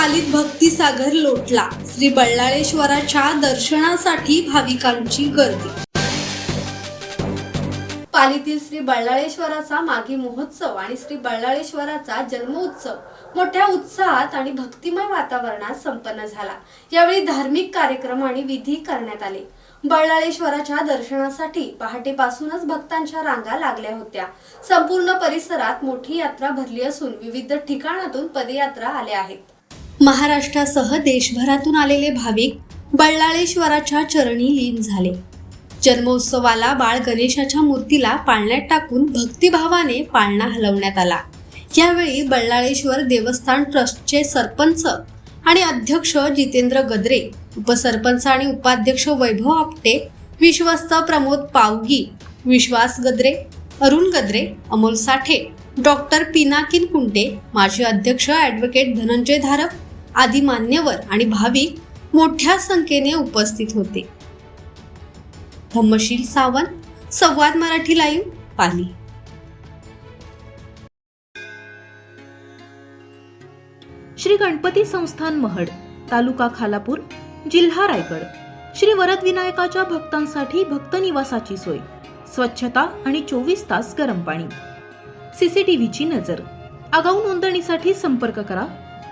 भक्तिसागर लोटला. श्री बल्लाळेश्वराच्या दर्शनासाठी भाविकांची गर्दी. पालीतील श्री बल्लाळेश्वराचा मागी महोत्सव आणि श्री बल्लाळेश्वराचा जन्मोत्सव मोठ्या उत्साहात आणि भक्तिमय वातावरणात संपन्न झाला. यावेळी धार्मिक कार्यक्रम आणि विधी करण्यात आले. बल्लाळेश्वराच्या दर्शनासाठी पहाटेपासूनच भक्तांच्या रांगा लागल्या होत्या. संपूर्ण परिसरात मोठी यात्रा भरली असून विविध ठिकाणातून पदयात्रा आल्या आहेत. महाराष्ट्रासह देशभरातून आलेले भाविक बल्लाळेश्वराच्या चरणी लीन झाले. जन्मोत्सवाला बाळ गणेशाच्या मूर्तीला पाळण्यात टाकून भक्तिभावाने पाळणा हलवण्यात आला. यावेळी बल्लाळेश्वर देवस्थान ट्रस्टचे सरपंच आणि अध्यक्ष जितेंद्र गद्रे उपसरपंच आणि उपाध्यक्ष वैभव आपटे विश्वस्त प्रमोद पावगी विश्वास गद्रे अरुण गद्रे अमोल साठे डॉक्टर पिनाकिन कुंटे माजी अध्यक्ष ॲडव्होकेट धनंजय धारक आदी मान्यवर आणि भाविक मोठ्या संख्येने उपस्थित होते. धम्मशील सावंत संवाद मराठी लाईव्ह पाली. श्री गणपती संस्थान महड तालुका खालापूर जिल्हा रायगड. श्री वरद विनायकाच्या भक्तांसाठी भक्त निवासाची सोय स्वच्छता आणि चोवीस तास गरम पाणी. सीसीटीव्हीची नजर. आगाऊ नोंदणीसाठी संपर्क करा